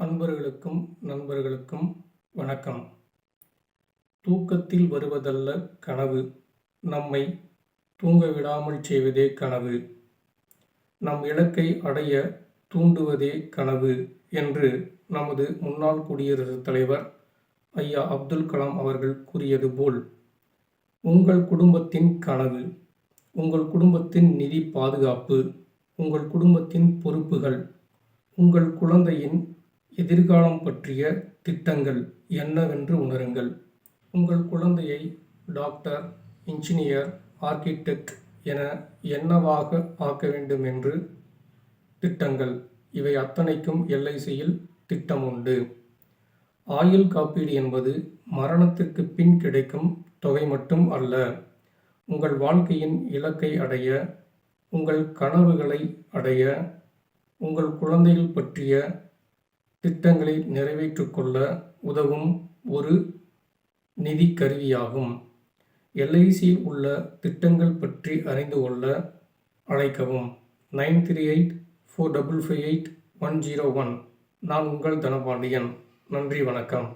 அன்பர்களுக்கும் நண்பர்களுக்கும் வணக்கம். தூக்கத்தில் வருவதல்ல கனவு நம்மை தூங்க விடாமல் செய்வதே கனவு. நம் இலக்கை அடைய தூண்டுவதே கனவு என்று நமது முன்னாள் குடியரசுத் தலைவர் ஐயா அப்துல் கலாம் அவர்கள் கூறியது போல் உங்கள் குடும்பத்தின் கனவு உங்கள் குடும்பத்தின் நிதி பாதுகாப்பு உங்கள் குடும்பத்தின் பொறுப்புகள் உங்கள் குழந்தையின் எதிர்காலம் பற்றிய திட்டங்கள் என்னவென்று உணருங்கள். உங்கள் குழந்தையை டாக்டர் இன்ஜினியர் ஆர்கிடெக்ட் என என்னவாக ஆக்க வேண்டும் என்று திட்டங்கள். இவை அத்தனைக்கும் எல்ஐசியில் திட்டம் உண்டு. ஆயுள் காப்பீடு என்பது மரணத்திற்கு பின் கிடைக்கும் தொகை மட்டும் அல்ல. உங்கள் வாழ்க்கையின் இலக்கை அடைய உங்கள் கனவுகளை அடைய உங்கள் குழந்தைகள் பற்றிய திட்டங்களை நிறைவேற்றிக்கொள்ள உதவும் ஒரு நிதி கருவியாகும் எல்ஐசியில் உள்ள திட்டங்கள் பற்றி அறிந்து கொள்ள அழைக்கவும். Nine three eight four double five eight one zero one. நான் உங்கள் தனபாண்டியன். நன்றி வணக்கம்.